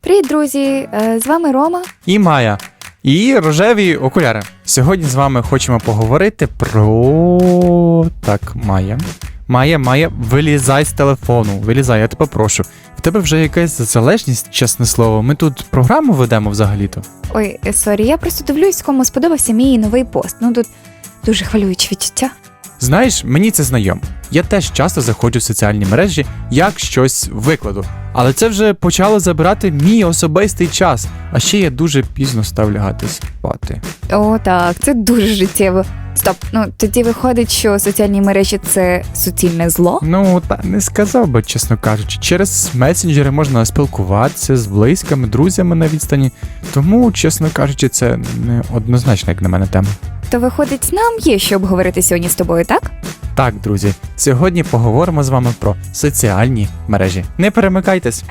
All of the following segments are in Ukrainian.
Привіт, друзі! Е, З вами Рома. і Майя. І рожеві окуляри. Сьогодні з вами хочемо поговорити про. Так, Майя. Майя, Майя, вилізай з телефону. Вилізай, я тебе прошу. В тебе вже якась залежність, чесне слово. Ми тут програму ведемо взагалі-то. Ой, е, сорі, я просто дивлюсь, кому сподобався мій новий пост. Ну тут дуже хвилюючі відчуття. Знаєш, мені це знайомо. Я теж часто заходжу в соціальні мережі, як щось викладу. Але це вже почало забирати мій особистий час. А ще я дуже пізно став лягати спати. О, так, це дуже життєво. Стоп, ну тоді виходить, що соціальні мережі це суцільне зло. Ну, та не сказав би, чесно кажучи. Через месенджери можна спілкуватися з близькими, друзями на відстані. Тому, чесно кажучи, це не однозначно, як на мене, тема. То виходить, нам є що обговорити сьогодні з тобою, так? Так, друзі, сьогодні поговоримо з вами про соціальні мережі. Не перемикайтесь.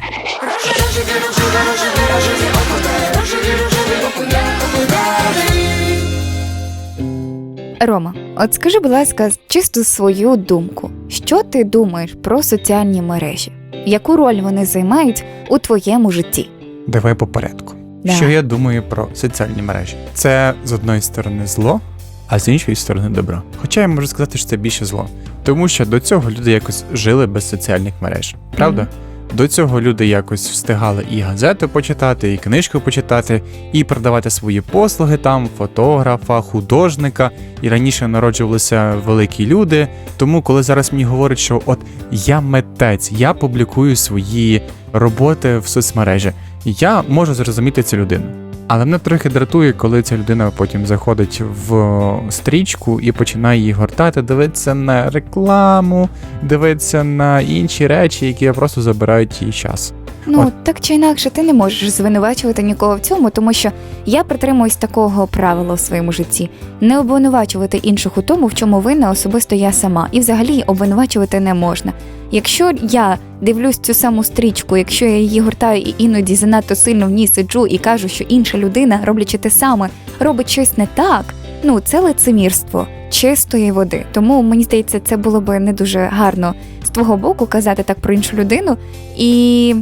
Рома, от скажи, будь ласка, чисто свою думку. Що ти думаєш про соціальні мережі? Яку роль вони займають у твоєму житті? Давай по порядку. Да. Що я думаю про соціальні мережі? Це з одної сторони зло, а з іншої сторони добро. Хоча я можу сказати, що це більше зло. Тому що до цього люди якось жили без соціальних мереж, правда? Мгм. До цього люди якось встигали і газету почитати, і книжку почитати, і продавати свої послуги там, фотографа, художника. І раніше народжувалися великі люди. Тому, коли зараз мені говорять, що от я митець, я публікую свої роботи в соцмережі, я можу зрозуміти цю людину. Але мене трохи дратує, коли ця людина потім заходить в стрічку і починає її гортати, дивитися на рекламу, дивитися на інші речі, які просто забирають її час. Ну, От. так чи інакше, ти не можеш звинувачувати нікого в цьому, тому що я притримуюсь такого правила в своєму житті: не обвинувачувати інших у тому, в чому винна особисто я сама, і взагалі обвинувачувати не можна. Якщо я дивлюсь цю саму стрічку, якщо я її гортаю і іноді занадто сильно в ній сиджу і кажу, що інша людина, роблячи те саме, робить щось не так, ну це лицемірство чистої води. Тому мені здається, це було би не дуже гарно з твого боку казати так про іншу людину. І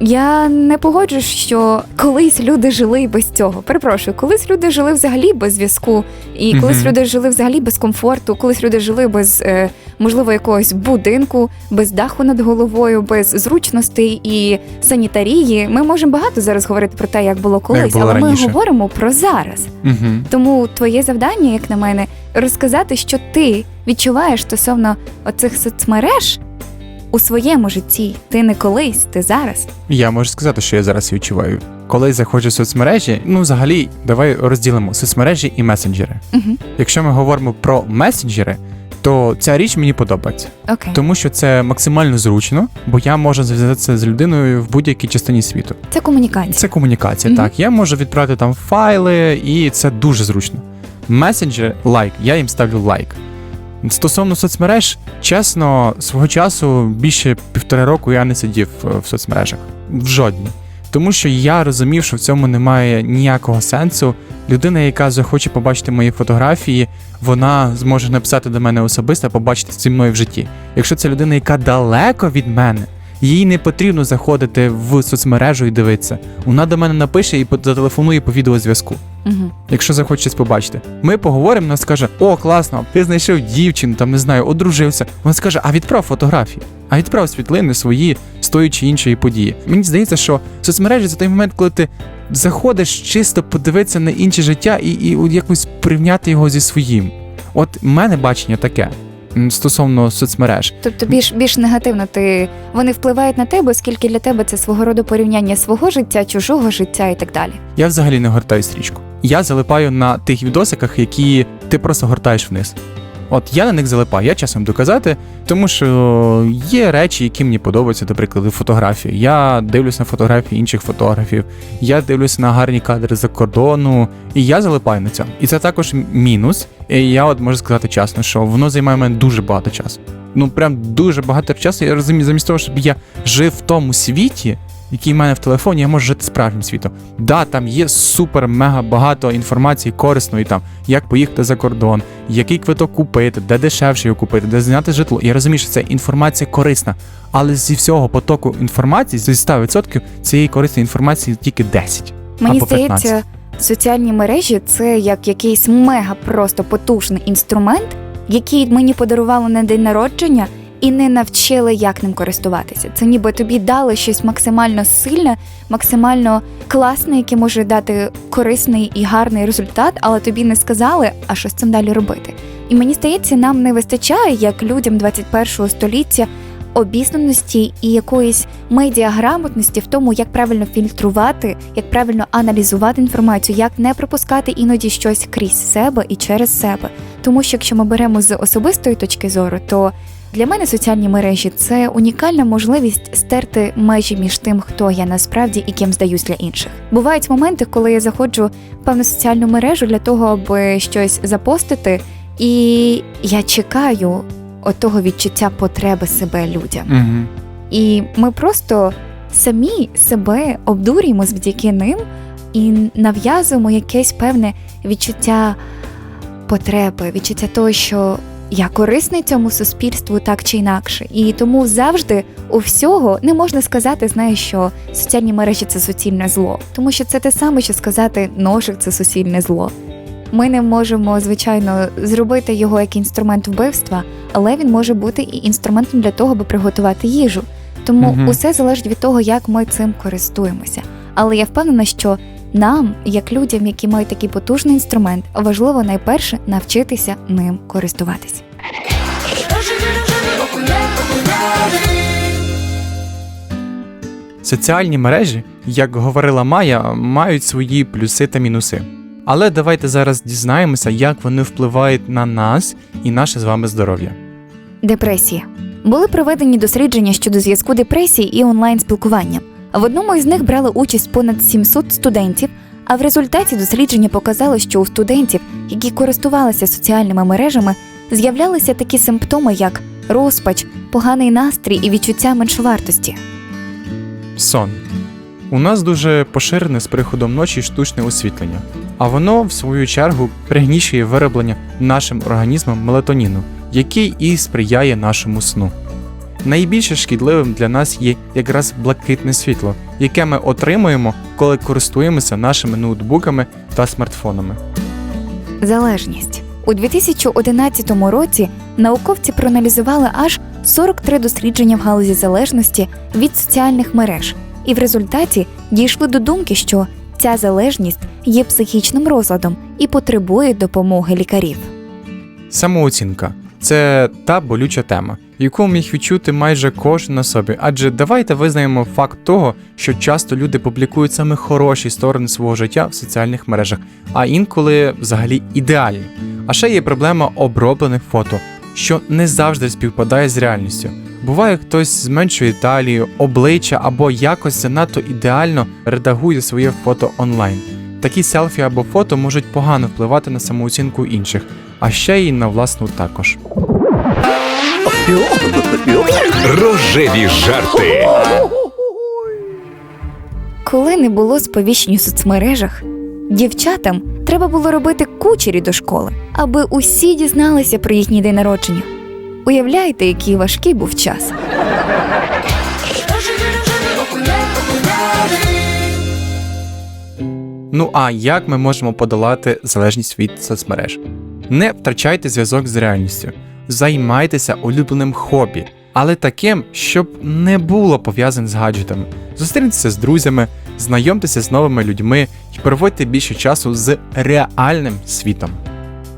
я не погоджуюсь, що колись люди жили без цього. Перепрошую, колись люди жили взагалі без зв'язку, і колись Мгм. люди жили взагалі без комфорту, колись люди жили без е, можливо якогось будинку, без даху над головою, без зручностей і санітарії. Ми можемо багато зараз говорити про те, як було колись, було але раніше. ми говоримо про зараз. Угу. Тому твоє завдання, як на мене, розказати, що ти відчуваєш стосовно оцих соцмереж у своєму житті. Ти не колись, ти зараз. Я можу сказати, що я зараз відчуваю. Коли заходжу в соцмережі, ну взагалі, давай розділимо соцмережі і месенджери. Угу. Якщо ми говоримо про месенджери, то ця річ мені подобається. Окей. Тому що це максимально зручно, бо я можу зв'язатися з людиною в будь-якій частині світу. Це комунікація. Це комунікація. Мгм. Так, я можу відправити там файли, і це дуже зручно. Месенджер лайк, я їм ставлю лайк. Стосовно соцмереж, чесно, свого часу більше півтора року я не сидів е, в соцмережах. В жодній. Тому що я розумів, що в цьому немає ніякого сенсу. Людина, яка захоче побачити мої фотографії, вона зможе написати до мене особисто, побачити зі мною в житті. Якщо це людина, яка далеко від мене, їй не потрібно заходити в соцмережу і дивитися. Вона до мене напише і зателефонує по відеозв'язку. Угу. Якщо захоче щось побачити, ми поговоримо, вона скаже: О, класно, ти знайшов дівчину, там не знаю, одружився. Вона скаже, а відправ фотографії, а відправ світлини свої з тої чи іншої події. Мені здається, що соцмережі це той момент, коли ти заходиш чисто подивитися на інше життя і, і якось порівняти його зі своїм. От в мене бачення таке стосовно соцмереж. Тобто більш більш негативно ти вони впливають на тебе, оскільки для тебе це свого роду порівняння свого життя, чужого життя і так далі. Я взагалі не гортаю стрічку. Я залипаю на тих відосиках, які ти просто гортаєш вниз. От я на них залипаю, я часом доказати, тому що є речі, які мені подобаються, до прикладу, фотографії. Я дивлюся на фотографії інших фотографів, я дивлюся на гарні кадри за кордону, і я залипаю на цьому. І це також мінус. І я от можу сказати чесно, що воно займає мене дуже багато часу. Ну прям дуже багато часу. Я розумію, замість того, щоб я жив в тому світі, який в мене в телефоні, я можу жити справжнім світом. Да, там є супер мега багато інформації корисної там, як поїхати за кордон, який квиток купити, де дешевше його купити, де зняти житло. Я розумію, що це інформація корисна, але зі всього потоку інформації, зі 100% цієї корисної інформації тільки 10. Мені Або 15. здається, соціальні мережі це як якийсь мега просто потужний інструмент, який мені подарували на день народження. І не навчили, як ним користуватися. Це ніби тобі дали щось максимально сильне, максимально класне, яке може дати корисний і гарний результат, але тобі не сказали, а що з цим далі робити. І мені здається, нам не вистачає як людям 21 століття обізнаності і якоїсь медіаграмотності в тому, як правильно фільтрувати, як правильно аналізувати інформацію, як не пропускати іноді щось крізь себе і через себе. Тому що якщо ми беремо з особистої точки зору, то для мене соціальні мережі це унікальна можливість стерти межі між тим, хто я насправді і ким здаюсь для інших. Бувають моменти, коли я заходжу в певну соціальну мережу для того, аби щось запостити, і я чекаю отого відчуття потреби себе людям. Угу. І ми просто самі себе обдурюємо завдяки ним і нав'язуємо якесь певне відчуття потреби, відчуття того, що я корисний цьому суспільству так чи інакше. І тому завжди у всього не можна сказати, знаєш, що соціальні мережі це суцільне зло, тому що це те саме, що сказати ножик це суцільне зло. Ми не можемо, звичайно, зробити його як інструмент вбивства, але він може бути і інструментом для того, аби приготувати їжу. Тому Мгм. усе залежить від того, як ми цим користуємося. Але я впевнена, що нам, як людям, які мають такий потужний інструмент, важливо найперше навчитися ним користуватися. Соціальні мережі, як говорила Майя, мають свої плюси та мінуси. Але давайте зараз дізнаємося, як вони впливають на нас і наше з вами здоров'я. Депресія були проведені дослідження щодо зв'язку депресії і онлайн спілкування. В одному із них брали участь понад 700 студентів. А в результаті дослідження показало, що у студентів, які користувалися соціальними мережами, з'являлися такі симптоми, як розпач, поганий настрій і відчуття меншовартості. Сон. У нас дуже поширене з приходом ночі штучне освітлення, а воно, в свою чергу, пригнічує вироблення нашим організмом мелатоніну, який і сприяє нашому сну. Найбільше шкідливим для нас є якраз блакитне світло, яке ми отримуємо, коли користуємося нашими ноутбуками та смартфонами. Залежність у 2011 році науковці проаналізували аж 43 дослідження в галузі залежності від соціальних мереж, і в результаті дійшли до думки, що ця залежність є психічним розладом і потребує допомоги лікарів. Самооцінка це та болюча тема, яку міг відчути майже кожен на собі. Адже давайте визнаємо факт того, що часто люди публікують саме хороші сторони свого життя в соціальних мережах, а інколи взагалі ідеальні. А ще є проблема оброблених фото, що не завжди співпадає з реальністю. Буває, хтось зменшує талію, обличчя або якось занадто ідеально редагує своє фото онлайн. Такі селфі або фото можуть погано впливати на самооцінку інших, а ще й на власну також. Рожеві жарти. Коли не було сповіщень у соцмережах, дівчатам треба було робити кучері до школи, аби усі дізналися про їхній день народження. Уявляєте, який важкий був час. Ну а як ми можемо подолати залежність від соцмереж? Не втрачайте зв'язок з реальністю, займайтеся улюбленим хобі, але таким, щоб не було пов'язане з гаджетами. Зустріньтеся з друзями, знайомтеся з новими людьми і проводьте більше часу з реальним світом.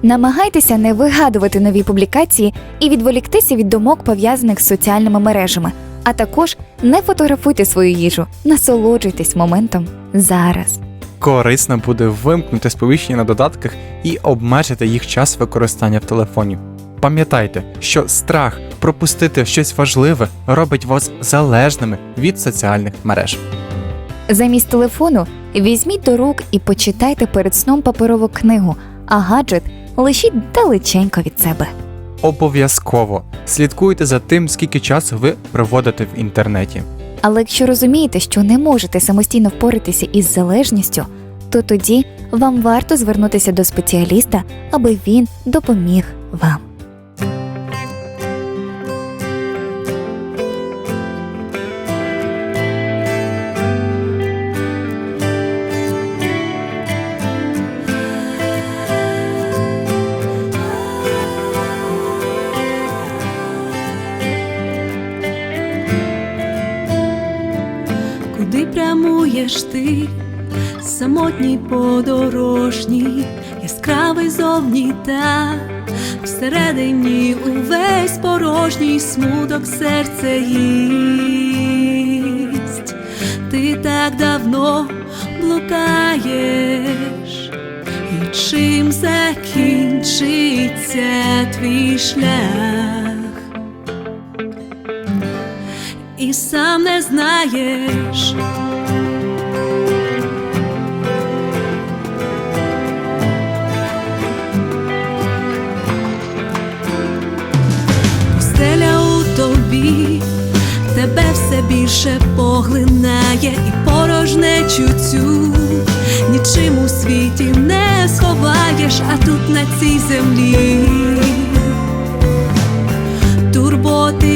Намагайтеся не вигадувати нові публікації і відволіктися від думок, пов'язаних з соціальними мережами. А також не фотографуйте свою їжу, насолоджуйтесь моментом зараз. Корисно буде вимкнути сповіщення на додатках і обмежити їх час використання в телефоні. Пам'ятайте, що страх пропустити щось важливе робить вас залежними від соціальних мереж. Замість телефону візьміть до рук і почитайте перед сном паперову книгу, а гаджет лишіть далеченько від себе. Обов'язково слідкуйте за тим, скільки часу ви проводите в інтернеті. Але якщо розумієте, що не можете самостійно впоратися із залежністю, то тоді вам варто звернутися до спеціаліста, аби він допоміг вам. Прямуєш ти, самотній подорожній, яскравий зовні та всередині увесь порожній смуток серце їсть. Ти так давно блукаєш, і чим закінчиться твій шлях? і сам не знаєш. Тобі, тебе все більше поглинає і порожнечу цю. Нічим у світі не сховаєш, а тут на цій землі. Турботи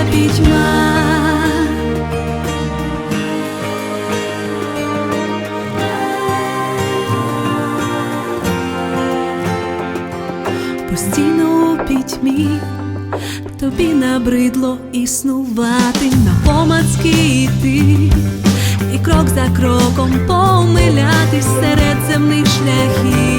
лише пітьма. Постійно у пітьмі тобі набридло існувати, навпомацьки йти, і крок за кроком помилятись серед земних шляхів.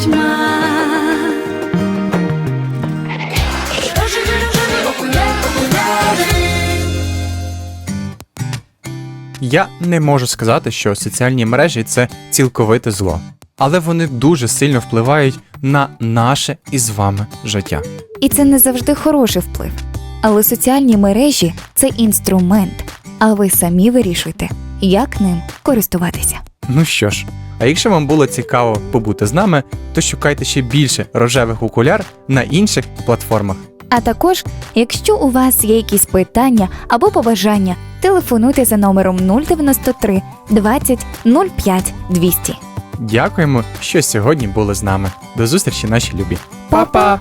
Пітьма. Я не можу сказати, що соціальні мережі це цілковите зло, але вони дуже сильно впливають на наше із вами життя. І це не завжди хороший вплив. Але соціальні мережі це інструмент, а ви самі вирішуєте, як ним користуватися. Ну що ж, а якщо вам було цікаво побути з нами, то шукайте ще більше рожевих окуляр на інших платформах. А також, якщо у вас є якісь питання або побажання, телефонуйте за номером 093 20 05 200. Дякуємо, що сьогодні були з нами. До зустрічі, наші любі. Па-па!